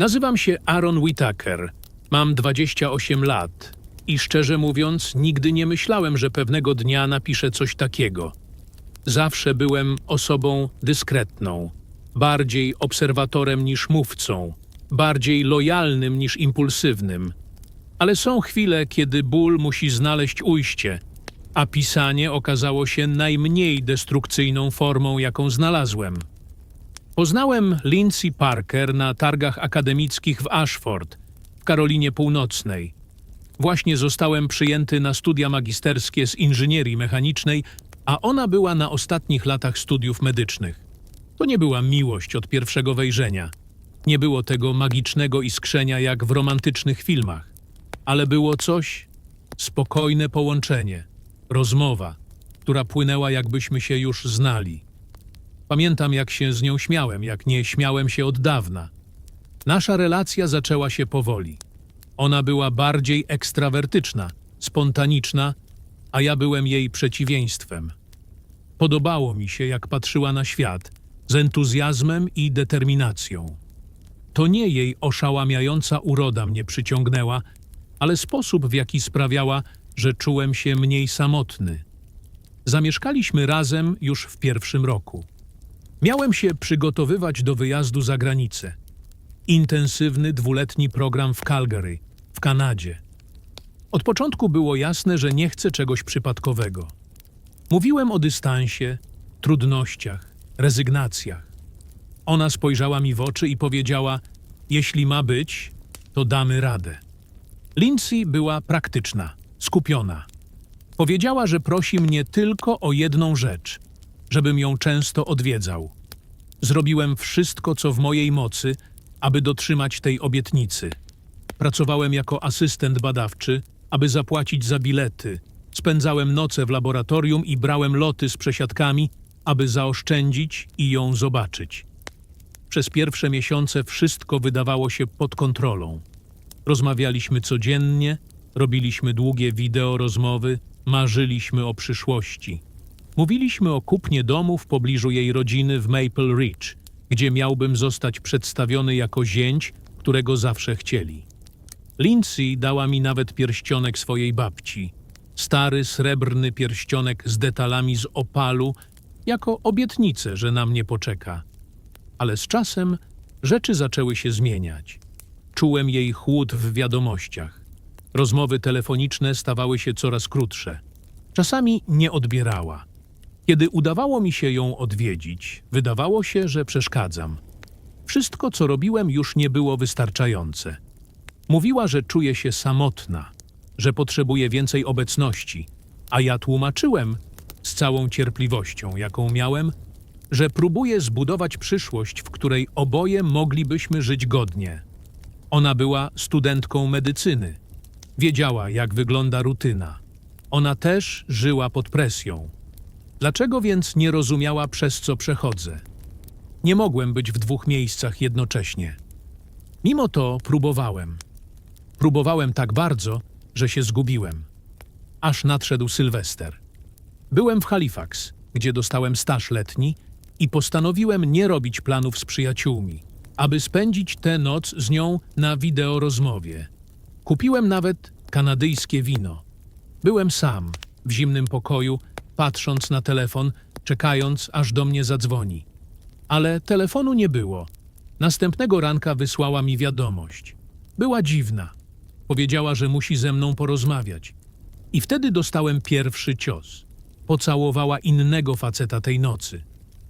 Nazywam się Aaron Whitaker. Mam 28 lat i szczerze mówiąc, nigdy nie myślałem, że pewnego dnia napiszę coś takiego. Zawsze byłem osobą dyskretną, bardziej obserwatorem niż mówcą, bardziej lojalnym niż impulsywnym. Ale są chwile, kiedy ból musi znaleźć ujście, a pisanie okazało się najmniej destrukcyjną formą, jaką znalazłem. Poznałem Lindsay Parker na targach akademickich w Ashford, w Karolinie Północnej. Właśnie zostałem przyjęty na studia magisterskie z inżynierii mechanicznej, a ona była na ostatnich latach studiów medycznych. To nie była miłość od pierwszego wejrzenia. Nie było tego magicznego iskrzenia jak w romantycznych filmach, ale było coś, spokojne połączenie, rozmowa, która płynęła jakbyśmy się już znali. Pamiętam, jak się z nią śmiałem, jak nie śmiałem się od dawna. Nasza relacja zaczęła się powoli. Ona była bardziej ekstrawertyczna, spontaniczna, a ja byłem jej przeciwieństwem. Podobało mi się, jak patrzyła na świat, z entuzjazmem i determinacją. To nie jej oszałamiająca uroda mnie przyciągnęła, ale sposób, w jaki sprawiała, że czułem się mniej samotny. Zamieszkaliśmy razem już w pierwszym roku. Miałem się przygotowywać do wyjazdu za granicę. Intensywny dwuletni program w Calgary, w Kanadzie. Od początku było jasne, że nie chcę czegoś przypadkowego. Mówiłem o dystansie, trudnościach, rezygnacjach. Ona spojrzała mi w oczy i powiedziała: Jeśli ma być, to damy radę. Lindsay była praktyczna, skupiona. Powiedziała, że prosi mnie tylko o jedną rzecz żebym ją często odwiedzał. Zrobiłem wszystko, co w mojej mocy, aby dotrzymać tej obietnicy. Pracowałem jako asystent badawczy, aby zapłacić za bilety. Spędzałem noce w laboratorium i brałem loty z przesiadkami, aby zaoszczędzić i ją zobaczyć. Przez pierwsze miesiące wszystko wydawało się pod kontrolą. Rozmawialiśmy codziennie, robiliśmy długie wideo rozmowy, marzyliśmy o przyszłości. Mówiliśmy o kupnie domu w pobliżu jej rodziny w Maple Ridge, gdzie miałbym zostać przedstawiony jako zięć, którego zawsze chcieli. Lindsay dała mi nawet pierścionek swojej babci. Stary, srebrny pierścionek z detalami z opalu, jako obietnicę, że na mnie poczeka. Ale z czasem rzeczy zaczęły się zmieniać. Czułem jej chłód w wiadomościach. Rozmowy telefoniczne stawały się coraz krótsze. Czasami nie odbierała. Kiedy udawało mi się ją odwiedzić, wydawało się, że przeszkadzam. Wszystko, co robiłem, już nie było wystarczające. Mówiła, że czuje się samotna, że potrzebuje więcej obecności, a ja tłumaczyłem z całą cierpliwością, jaką miałem, że próbuję zbudować przyszłość, w której oboje moglibyśmy żyć godnie. Ona była studentką medycyny. Wiedziała, jak wygląda rutyna. Ona też żyła pod presją. Dlaczego więc nie rozumiała, przez co przechodzę? Nie mogłem być w dwóch miejscach jednocześnie. Mimo to próbowałem. Próbowałem tak bardzo, że się zgubiłem. Aż nadszedł Sylwester. Byłem w Halifax, gdzie dostałem staż letni i postanowiłem nie robić planów z przyjaciółmi, aby spędzić tę noc z nią na wideo rozmowie. Kupiłem nawet kanadyjskie wino. Byłem sam, w zimnym pokoju, patrząc na telefon, czekając, aż do mnie zadzwoni. Ale telefonu nie było. Następnego ranka wysłała mi wiadomość. Była dziwna. Powiedziała, że musi ze mną porozmawiać. I wtedy dostałem pierwszy cios. Pocałowała innego faceta tej nocy.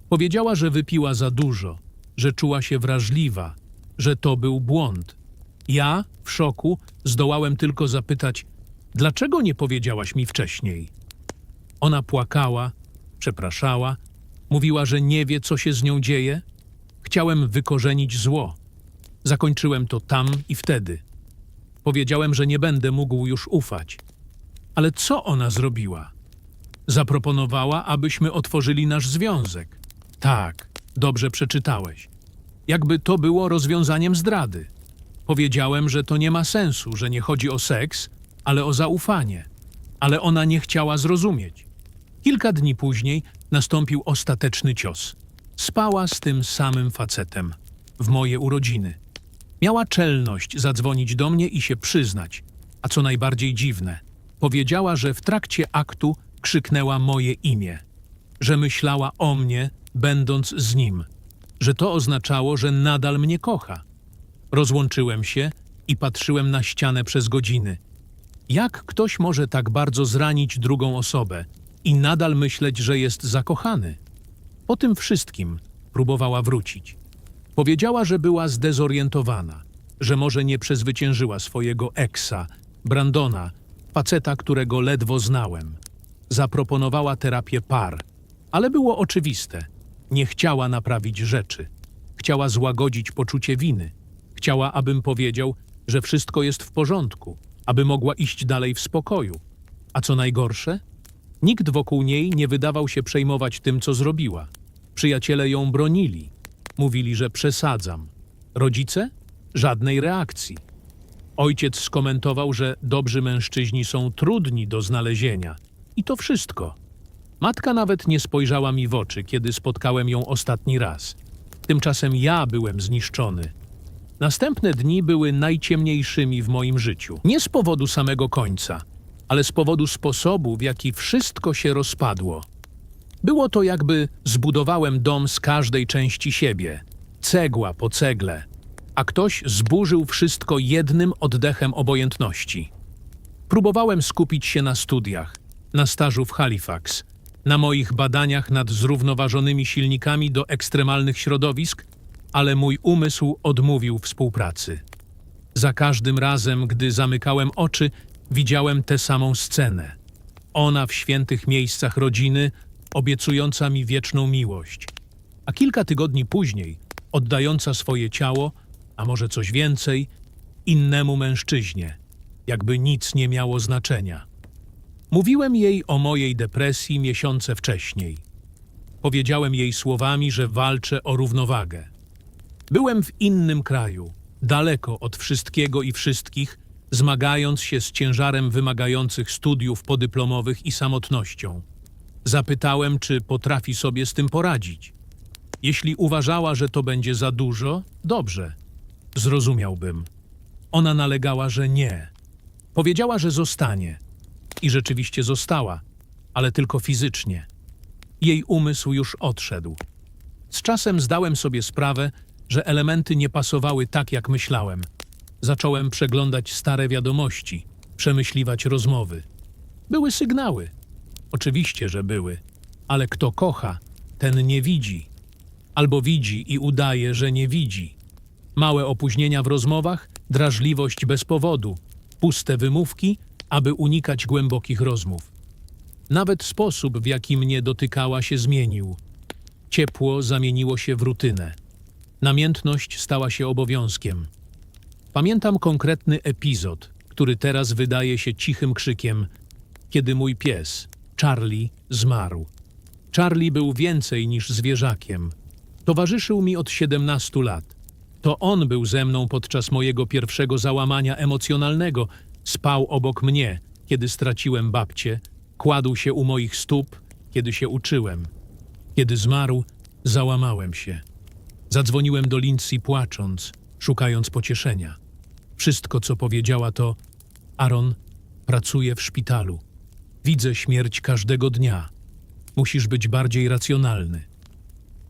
Powiedziała, że wypiła za dużo, że czuła się wrażliwa, że to był błąd. Ja, w szoku, zdołałem tylko zapytać, dlaczego nie powiedziałaś mi wcześniej? Ona płakała, przepraszała, mówiła, że nie wie, co się z nią dzieje. Chciałem wykorzenić zło. Zakończyłem to tam i wtedy. Powiedziałem, że nie będę mógł już ufać. Ale co ona zrobiła? Zaproponowała, abyśmy otworzyli nasz związek. Tak, dobrze przeczytałeś. Jakby to było rozwiązaniem zdrady. Powiedziałem, że to nie ma sensu, że nie chodzi o seks, ale o zaufanie. Ale ona nie chciała zrozumieć. Kilka dni później nastąpił ostateczny cios. Spała z tym samym facetem w moje urodziny. Miała czelność zadzwonić do mnie i się przyznać, a co najbardziej dziwne, powiedziała, że w trakcie aktu krzyknęła moje imię, że myślała o mnie, będąc z nim, że to oznaczało, że nadal mnie kocha. Rozłączyłem się i patrzyłem na ścianę przez godziny. Jak ktoś może tak bardzo zranić drugą osobę i nadal myśleć, że jest zakochany? Po tym wszystkim próbowała wrócić. Powiedziała, że była zdezorientowana, że może nie przezwyciężyła swojego eksa, Brandona, faceta, którego ledwo znałem. Zaproponowała terapię par, ale było oczywiste. Nie chciała naprawić rzeczy. Chciała złagodzić poczucie winy. Chciała, abym powiedział, że wszystko jest w porządku, aby mogła iść dalej w spokoju. A co najgorsze? Nikt wokół niej nie wydawał się przejmować tym, co zrobiła. Przyjaciele ją bronili. Mówili, że przesadzam. Rodzice? Żadnej reakcji. Ojciec skomentował, że dobrzy mężczyźni są trudni do znalezienia. I to wszystko. Matka nawet nie spojrzała mi w oczy, kiedy spotkałem ją ostatni raz. Tymczasem ja byłem zniszczony. Następne dni były najciemniejszymi w moim życiu. Nie z powodu samego końca, ale z powodu sposobu, w jaki wszystko się rozpadło. Było to jakby zbudowałem dom z każdej części siebie, cegła po cegle, a ktoś zburzył wszystko jednym oddechem obojętności. Próbowałem skupić się na studiach, na stażu w Halifax, na moich badaniach nad zrównoważonymi silnikami do ekstremalnych środowisk, ale mój umysł odmówił współpracy. Za każdym razem, gdy zamykałem oczy, widziałem tę samą scenę. Ona w świętych miejscach rodziny, obiecująca mi wieczną miłość. A kilka tygodni później, oddająca swoje ciało, a może coś więcej, innemu mężczyźnie, jakby nic nie miało znaczenia. Mówiłem jej o mojej depresji miesiące wcześniej. Powiedziałem jej słowami, że walczę o równowagę. Byłem w innym kraju, daleko od wszystkiego i wszystkich, zmagając się z ciężarem wymagających studiów podyplomowych i samotnością. Zapytałem, czy potrafi sobie z tym poradzić. Jeśli uważała, że to będzie za dużo, dobrze, zrozumiałbym. Ona nalegała, że nie. Powiedziała, że zostanie. I rzeczywiście została, ale tylko fizycznie. Jej umysł już odszedł. Z czasem zdałem sobie sprawę, że elementy nie pasowały tak, jak myślałem. Zacząłem przeglądać stare wiadomości, przemyśliwać rozmowy. Były sygnały. Oczywiście, że były, ale kto kocha, ten nie widzi. Albo widzi i udaje, że nie widzi. Małe opóźnienia w rozmowach, drażliwość bez powodu, puste wymówki, aby unikać głębokich rozmów. Nawet sposób, w jaki mnie dotykała, się zmienił. Ciepło zamieniło się w rutynę. Namiętność stała się obowiązkiem. Pamiętam konkretny epizod, który teraz wydaje się cichym krzykiem, kiedy mój pies, Charlie, zmarł. Charlie był więcej niż zwierzakiem. Towarzyszył mi od 17 lat. To on był ze mną podczas mojego pierwszego załamania emocjonalnego. Spał obok mnie, kiedy straciłem babcię, kładł się u moich stóp, kiedy się uczyłem. Kiedy zmarł, załamałem się. Zadzwoniłem do Lindsay płacząc, szukając pocieszenia. Wszystko, co powiedziała, to: Aaron, pracuję w szpitalu. Widzę śmierć każdego dnia. Musisz być bardziej racjonalny.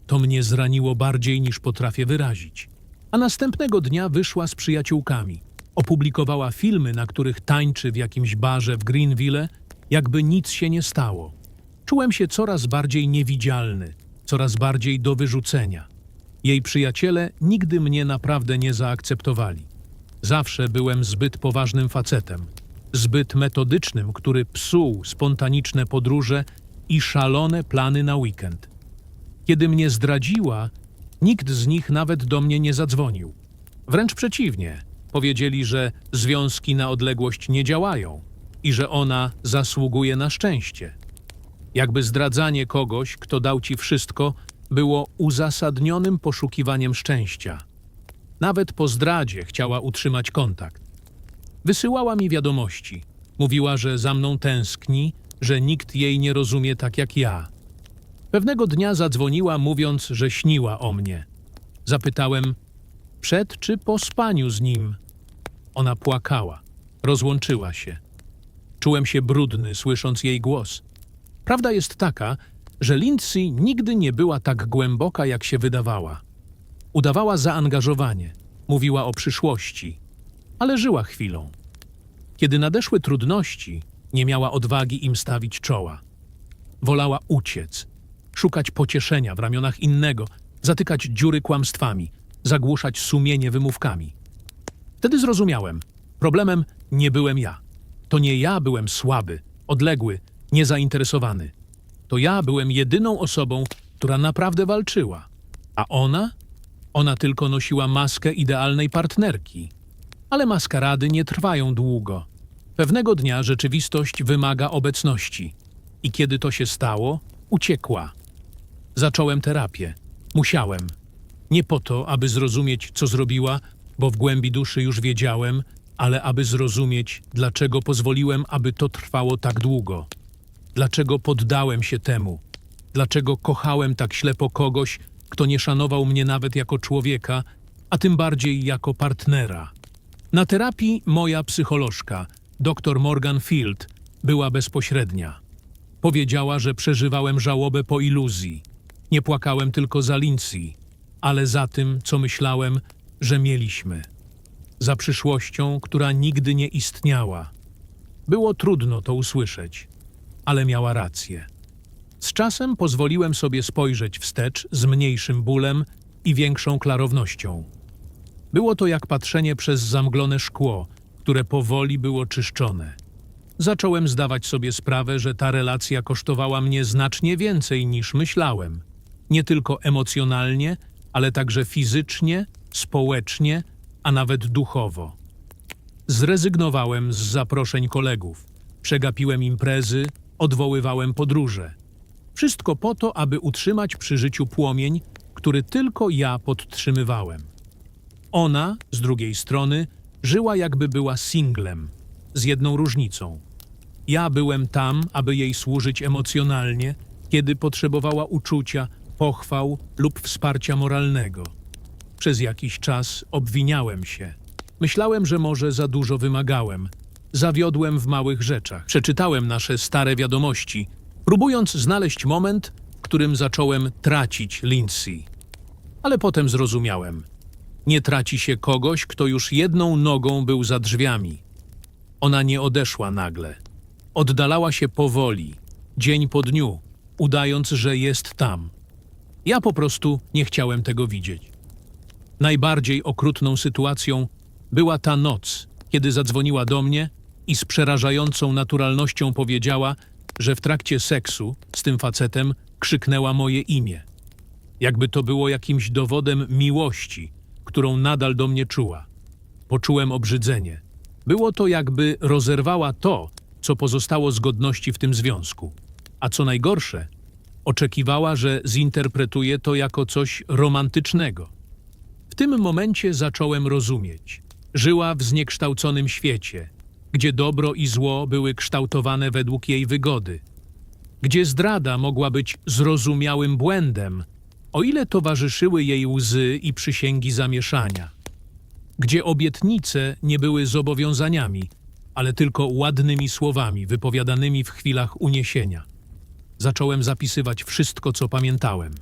To mnie zraniło bardziej niż potrafię wyrazić. A następnego dnia wyszła z przyjaciółkami. Opublikowała filmy, na których tańczy w jakimś barze w Greenville, jakby nic się nie stało. Czułem się coraz bardziej niewidzialny, coraz bardziej do wyrzucenia. Jej przyjaciele nigdy mnie naprawdę nie zaakceptowali. Zawsze byłem zbyt poważnym facetem, zbyt metodycznym, który psuł spontaniczne podróże i szalone plany na weekend. Kiedy mnie zdradziła, nikt z nich nawet do mnie nie zadzwonił. Wręcz przeciwnie, powiedzieli, że związki na odległość nie działają i że ona zasługuje na szczęście. Jakby zdradzanie kogoś, kto dał ci wszystko, było uzasadnionym poszukiwaniem szczęścia. Nawet po zdradzie chciała utrzymać kontakt. Wysyłała mi wiadomości. Mówiła, że za mną tęskni, że nikt jej nie rozumie tak jak ja. Pewnego dnia zadzwoniła, mówiąc, że śniła o mnie. Zapytałem, Przed czy po spaniu z nim. Ona płakała, rozłączyła się. Czułem się brudny, słysząc jej głos. Prawda jest taka, że Lindsay nigdy nie była tak głęboka, jak się wydawała. Udawała zaangażowanie, mówiła o przyszłości, ale żyła chwilą. Kiedy nadeszły trudności, nie miała odwagi im stawić czoła. Wolała uciec, szukać pocieszenia w ramionach innego, zatykać dziury kłamstwami, zagłuszać sumienie wymówkami. Wtedy zrozumiałem, problemem nie byłem ja. To nie ja byłem słaby, odległy, niezainteresowany. To ja byłem jedyną osobą, która naprawdę walczyła. A ona? Ona tylko nosiła maskę idealnej partnerki. Ale maskarady nie trwają długo. Pewnego dnia rzeczywistość wymaga obecności. I kiedy to się stało, uciekła. Zacząłem terapię. Musiałem. Nie po to, aby zrozumieć, co zrobiła, bo w głębi duszy już wiedziałem, ale aby zrozumieć, dlaczego pozwoliłem, aby to trwało tak długo. Dlaczego poddałem się temu? Dlaczego kochałem tak ślepo kogoś, kto nie szanował mnie nawet jako człowieka, a tym bardziej jako partnera? Na terapii moja psycholożka, dr Morgan Field, była bezpośrednia. Powiedziała, że przeżywałem żałobę po iluzji. Nie płakałem tylko za Lindsay, ale za tym, co myślałem, że mieliśmy. Za przyszłością, która nigdy nie istniała. Było trudno to usłyszeć, ale miała rację. Z czasem pozwoliłem sobie spojrzeć wstecz z mniejszym bólem i większą klarownością. Było to jak patrzenie przez zamglone szkło, które powoli było czyszczone. Zacząłem zdawać sobie sprawę, że ta relacja kosztowała mnie znacznie więcej niż myślałem. Nie tylko emocjonalnie, ale także fizycznie, społecznie, a nawet duchowo. Zrezygnowałem z zaproszeń kolegów, przegapiłem imprezy, odwoływałem podróże. Wszystko po to, aby utrzymać przy życiu płomień, który tylko ja podtrzymywałem. Ona, z drugiej strony, żyła jakby była singlem, z jedną różnicą. Ja byłem tam, aby jej służyć emocjonalnie, kiedy potrzebowała uczucia, pochwał lub wsparcia moralnego. Przez jakiś czas obwiniałem się. Myślałem, że może za dużo wymagałem. Zawiodłem w małych rzeczach. Przeczytałem nasze stare wiadomości, próbując znaleźć moment, w którym zacząłem tracić Lindsay. Ale potem zrozumiałem. Nie traci się kogoś, kto już jedną nogą był za drzwiami. Ona nie odeszła nagle. Oddalała się powoli, dzień po dniu, udając, że jest tam. Ja po prostu nie chciałem tego widzieć. Najbardziej okrutną sytuacją była ta noc, kiedy zadzwoniła do mnie i z przerażającą naturalnością powiedziała, że w trakcie seksu z tym facetem krzyknęła moje imię. Jakby to było jakimś dowodem miłości, którą nadal do mnie czuła. Poczułem obrzydzenie. Było to jakby rozerwała to, co pozostało z godności w tym związku. A co najgorsze, oczekiwała, że zinterpretuję to jako coś romantycznego. W tym momencie zacząłem rozumieć. Żyła w zniekształconym świecie, gdzie dobro i zło były kształtowane według jej wygody, gdzie zdrada mogła być zrozumiałym błędem, o ile towarzyszyły jej łzy i przysięgi zamieszania, gdzie obietnice nie były zobowiązaniami, ale tylko ładnymi słowami wypowiadanymi w chwilach uniesienia. Zacząłem zapisywać wszystko, co pamiętałem.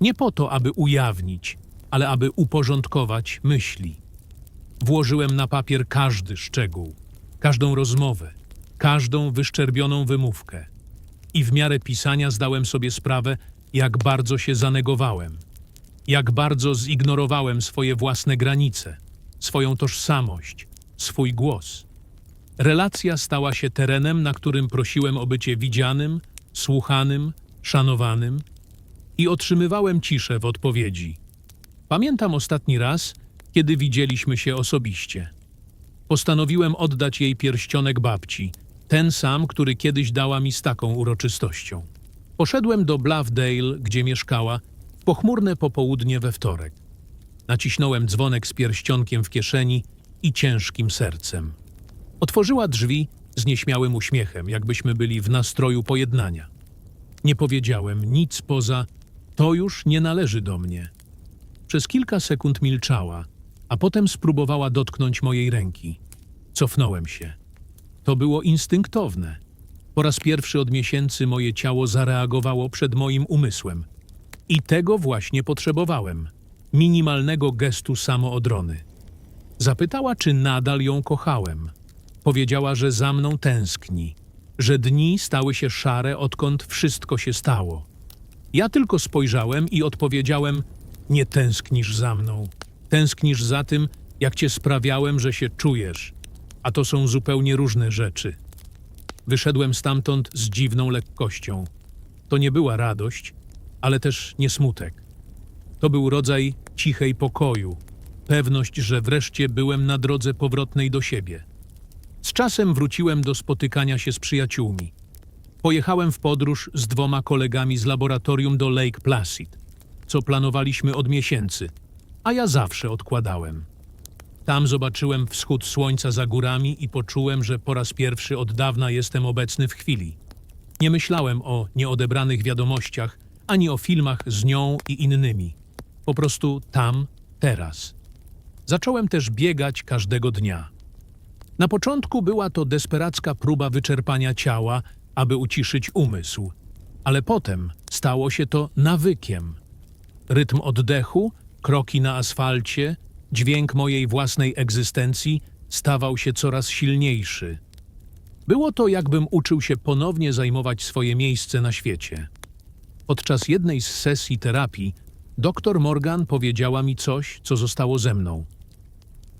Nie po to, aby ujawnić, ale aby uporządkować myśli. Włożyłem na papier każdy szczegół, każdą rozmowę, każdą wyszczerbioną wymówkę. I w miarę pisania zdałem sobie sprawę, jak bardzo się zanegowałem, jak bardzo zignorowałem swoje własne granice, swoją tożsamość, swój głos. Relacja stała się terenem, na którym prosiłem o bycie widzianym, słuchanym, szanowanym i otrzymywałem ciszę w odpowiedzi. Pamiętam ostatni raz, kiedy widzieliśmy się osobiście. Postanowiłem oddać jej pierścionek babci, ten sam, który kiedyś dała mi z taką uroczystością. Poszedłem do Bluffdale, gdzie mieszkała, w pochmurne popołudnie we wtorek. Nacisnąłem dzwonek z pierścionkiem w kieszeni i ciężkim sercem. Otworzyła drzwi z nieśmiałym uśmiechem, jakbyśmy byli w nastroju pojednania. Nie powiedziałem nic poza to już nie należy do mnie. Przez kilka sekund milczała, a potem spróbowała dotknąć mojej ręki. Cofnąłem się. To było instynktowne. Po raz pierwszy od miesięcy moje ciało zareagowało przed moim umysłem. I tego właśnie potrzebowałem minimalnego gestu samoodrony. Zapytała, czy nadal ją kochałem. Powiedziała, że za mną tęskni, że dni stały się szare, odkąd wszystko się stało. Ja tylko spojrzałem i odpowiedziałem: Nie tęsknisz za mną. Tęsknisz za tym, jak cię sprawiałem, że się czujesz. A to są zupełnie różne rzeczy. Wyszedłem stamtąd z dziwną lekkością. To nie była radość, ale też nie smutek. To był rodzaj cichej pokoju, pewność, że wreszcie byłem na drodze powrotnej do siebie. Z czasem wróciłem do spotykania się z przyjaciółmi. Pojechałem w podróż z dwoma kolegami z laboratorium do Lake Placid, co planowaliśmy od miesięcy, a ja zawsze odkładałem. Tam zobaczyłem wschód słońca za górami i poczułem, że po raz pierwszy od dawna jestem obecny w chwili. Nie myślałem o nieodebranych wiadomościach, ani o filmach z nią i innymi. Po prostu tam, teraz. Zacząłem też biegać każdego dnia. Na początku była to desperacka próba wyczerpania ciała, aby uciszyć umysł, ale potem stało się to nawykiem. Rytm oddechu, kroki na asfalcie, dźwięk mojej własnej egzystencji stawał się coraz silniejszy. Było to, jakbym uczył się ponownie zajmować swoje miejsce na świecie. Podczas jednej z sesji terapii doktor Morgan powiedziała mi coś, co zostało ze mną.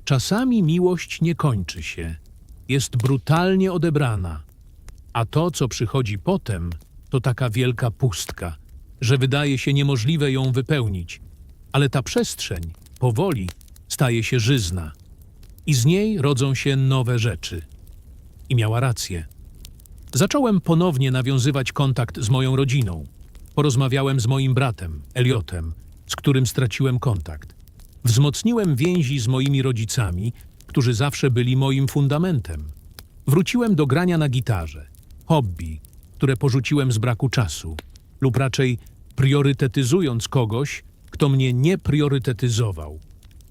Czasami miłość nie kończy się, jest brutalnie odebrana, a to, co przychodzi potem, to taka wielka pustka, że wydaje się niemożliwe ją wypełnić, ale ta przestrzeń powoli staje się żyzna i z niej rodzą się nowe rzeczy. I miała rację. Zacząłem ponownie nawiązywać kontakt z moją rodziną. Porozmawiałem z moim bratem, Eliotem, z którym straciłem kontakt. Wzmocniłem więzi z moimi rodzicami, którzy zawsze byli moim fundamentem. Wróciłem do grania na gitarze, hobby, które porzuciłem z braku czasu, lub raczej priorytetyzując kogoś, kto mnie nie priorytetyzował.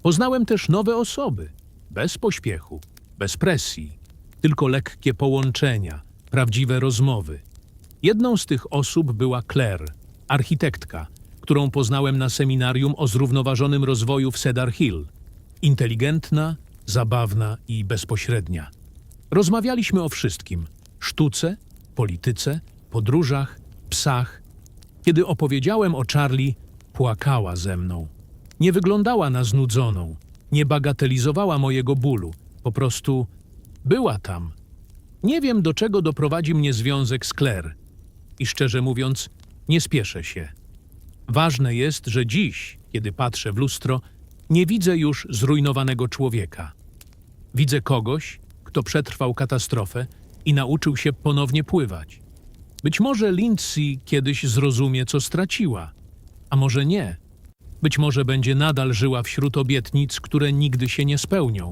Poznałem też nowe osoby, bez pośpiechu, bez presji, tylko lekkie połączenia, prawdziwe rozmowy. Jedną z tych osób była Claire, architektka, którą poznałem na seminarium o zrównoważonym rozwoju w Cedar Hill. Inteligentna, zabawna i bezpośrednia. Rozmawialiśmy o wszystkim: sztuce, polityce, podróżach, psach. Kiedy opowiedziałem o Charlie, płakała ze mną. Nie wyglądała na znudzoną, nie bagatelizowała mojego bólu, po prostu była tam. Nie wiem, do czego doprowadzi mnie związek z Claire. I szczerze mówiąc, nie spieszę się. Ważne jest, że dziś, kiedy patrzę w lustro, nie widzę już zrujnowanego człowieka. Widzę kogoś, kto przetrwał katastrofę i nauczył się ponownie pływać. Być może Lindsay kiedyś zrozumie, co straciła, a może nie. Być może będzie nadal żyła wśród obietnic, które nigdy się nie spełnią.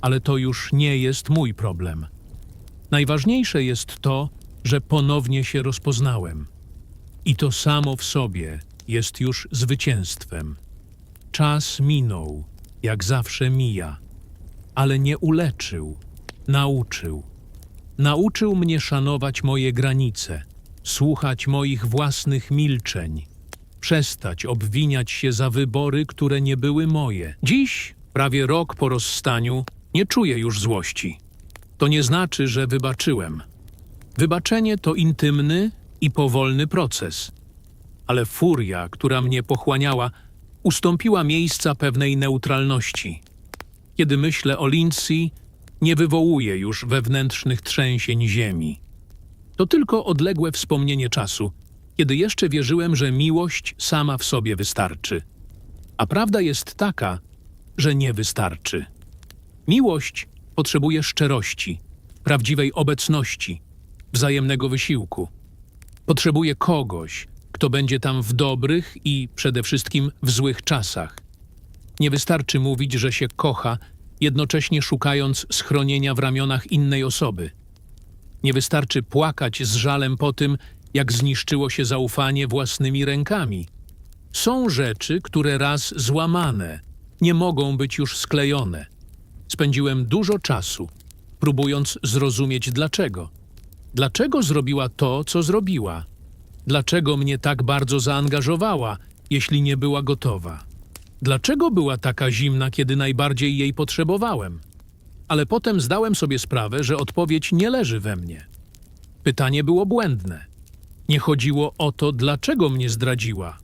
Ale to już nie jest mój problem. Najważniejsze jest to, że ponownie się rozpoznałem. I to samo w sobie jest już zwycięstwem. Czas minął, jak zawsze mija, ale nie uleczył, nauczył. Nauczył mnie szanować moje granice, słuchać moich własnych milczeń, przestać obwiniać się za wybory, które nie były moje. Dziś, prawie rok po rozstaniu, nie czuję już złości. To nie znaczy, że wybaczyłem. Wybaczenie to intymny i powolny proces, ale furia, która mnie pochłaniała, ustąpiła miejsca pewnej neutralności. Kiedy myślę o Lindsay, nie wywołuje już wewnętrznych trzęsień ziemi. To tylko odległe wspomnienie czasu, kiedy jeszcze wierzyłem, że miłość sama w sobie wystarczy. A prawda jest taka, że nie wystarczy. Miłość potrzebuje szczerości, prawdziwej obecności, wzajemnego wysiłku. Potrzebuje kogoś, kto będzie tam w dobrych i przede wszystkim w złych czasach. Nie wystarczy mówić, że się kocha, jednocześnie szukając schronienia w ramionach innej osoby. Nie wystarczy płakać z żalem po tym, jak zniszczyło się zaufanie własnymi rękami. Są rzeczy, które raz złamane, nie mogą być już sklejone. Spędziłem dużo czasu, próbując zrozumieć dlaczego. Dlaczego zrobiła to, co zrobiła? Dlaczego mnie tak bardzo zaangażowała, jeśli nie była gotowa? Dlaczego była taka zimna, kiedy najbardziej jej potrzebowałem? Ale potem zdałem sobie sprawę, że odpowiedź nie leży we mnie. Pytanie było błędne. Nie chodziło o to, dlaczego mnie zdradziła.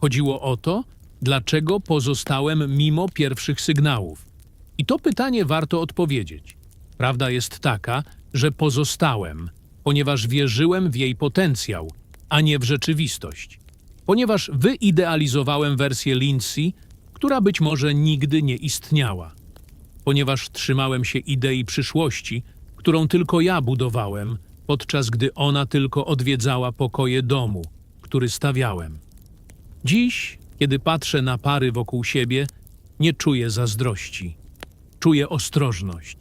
Chodziło o to, dlaczego pozostałem mimo pierwszych sygnałów. I to pytanie warto odpowiedzieć. Prawda jest taka, że pozostałem, ponieważ wierzyłem w jej potencjał, a nie w rzeczywistość. Ponieważ wyidealizowałem wersję Lindsay, która być może nigdy nie istniała. Ponieważ trzymałem się idei przyszłości, którą tylko ja budowałem, podczas gdy ona tylko odwiedzała pokoje domu, który stawiałem. Dziś, kiedy patrzę na pary wokół siebie, nie czuję zazdrości. Czuję ostrożność.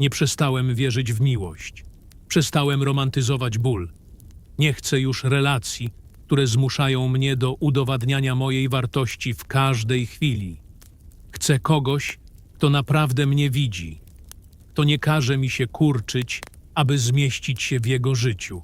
Nie przestałem wierzyć w miłość. Przestałem romantyzować ból. Nie chcę już relacji, które zmuszają mnie do udowadniania mojej wartości w każdej chwili. Chcę kogoś, kto naprawdę mnie widzi, kto nie każe mi się kurczyć, aby zmieścić się w jego życiu.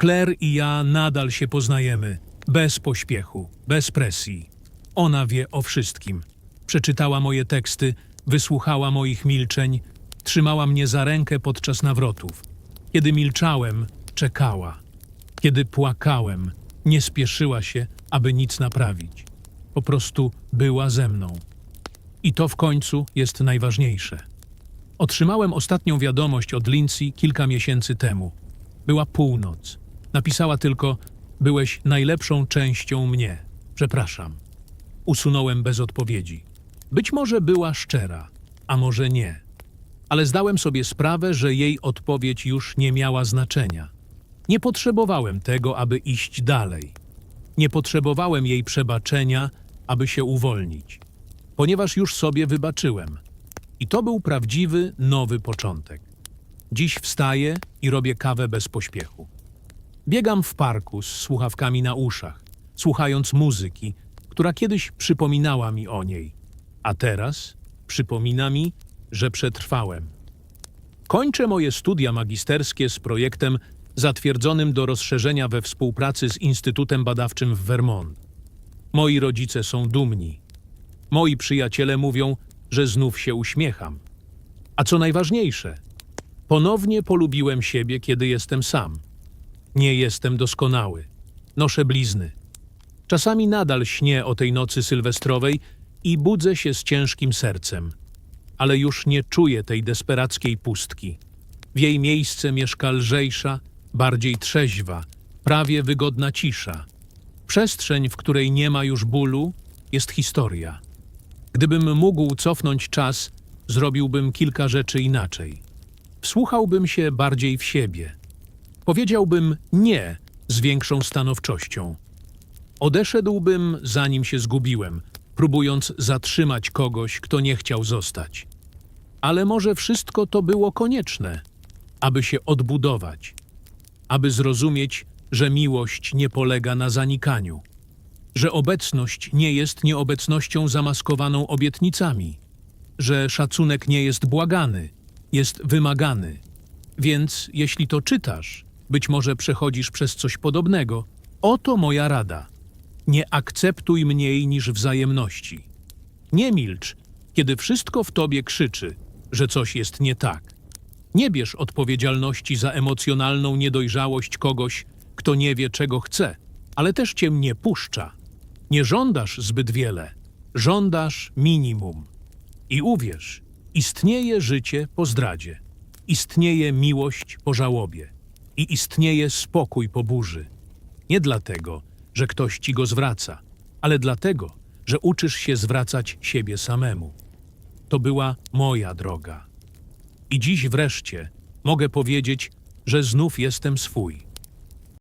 Claire i ja nadal się poznajemy, bez pośpiechu, bez presji. Ona wie o wszystkim. Przeczytała moje teksty, wysłuchała moich milczeń, trzymała mnie za rękę podczas nawrotów. Kiedy milczałem, czekała. Kiedy płakałem, nie spieszyła się, aby nic naprawić. Po prostu była ze mną. I to w końcu jest najważniejsze. Otrzymałem ostatnią wiadomość od Lindsay kilka miesięcy temu. Była północ. Napisała tylko: Byłeś najlepszą częścią mnie. Przepraszam. Usunąłem bez odpowiedzi. Być może była szczera, a może nie. Ale zdałem sobie sprawę, że jej odpowiedź już nie miała znaczenia. Nie potrzebowałem tego, aby iść dalej. Nie potrzebowałem jej przebaczenia, aby się uwolnić, ponieważ już sobie wybaczyłem. I to był prawdziwy, nowy początek. Dziś wstaję i robię kawę bez pośpiechu. Biegam w parku z słuchawkami na uszach, słuchając muzyki, która kiedyś przypominała mi o niej, a teraz przypomina mi, że przetrwałem. Kończę moje studia magisterskie z projektem zatwierdzonym do rozszerzenia we współpracy z Instytutem Badawczym w Vermont. Moi rodzice są dumni. Moi przyjaciele mówią, że znów się uśmiecham. A co najważniejsze, ponownie polubiłem siebie, kiedy jestem sam. Nie jestem doskonały. Noszę blizny. Czasami nadal śnię o tej nocy sylwestrowej i budzę się z ciężkim sercem. Ale już nie czuję tej desperackiej pustki. W jej miejsce mieszka lżejsza, bardziej trzeźwa, prawie wygodna cisza. Przestrzeń, w której nie ma już bólu, jest historia. Gdybym mógł cofnąć czas, zrobiłbym kilka rzeczy inaczej. Wsłuchałbym się bardziej w siebie. Powiedziałbym nie z większą stanowczością. Odeszedłbym, zanim się zgubiłem, próbując zatrzymać kogoś, kto nie chciał zostać. Ale może wszystko to było konieczne, aby się odbudować, aby zrozumieć, że miłość nie polega na zanikaniu, że obecność nie jest nieobecnością zamaskowaną obietnicami, że szacunek nie jest błagany, jest wymagany. Więc jeśli to czytasz, być może przechodzisz przez coś podobnego, oto moja rada. Nie akceptuj mniej niż wzajemności. Nie milcz, kiedy wszystko w tobie krzyczy, że coś jest nie tak. Nie bierz odpowiedzialności za emocjonalną niedojrzałość kogoś, kto nie wie, czego chce, ale też cię nie puszcza. Nie żądasz zbyt wiele, żądasz minimum. I uwierz, istnieje życie po zdradzie, istnieje miłość po żałobie i istnieje spokój po burzy. Nie dlatego, że ktoś ci go zwraca, ale dlatego, że uczysz się zwracać siebie samemu. To była moja droga. I dziś wreszcie mogę powiedzieć, że znów jestem swój.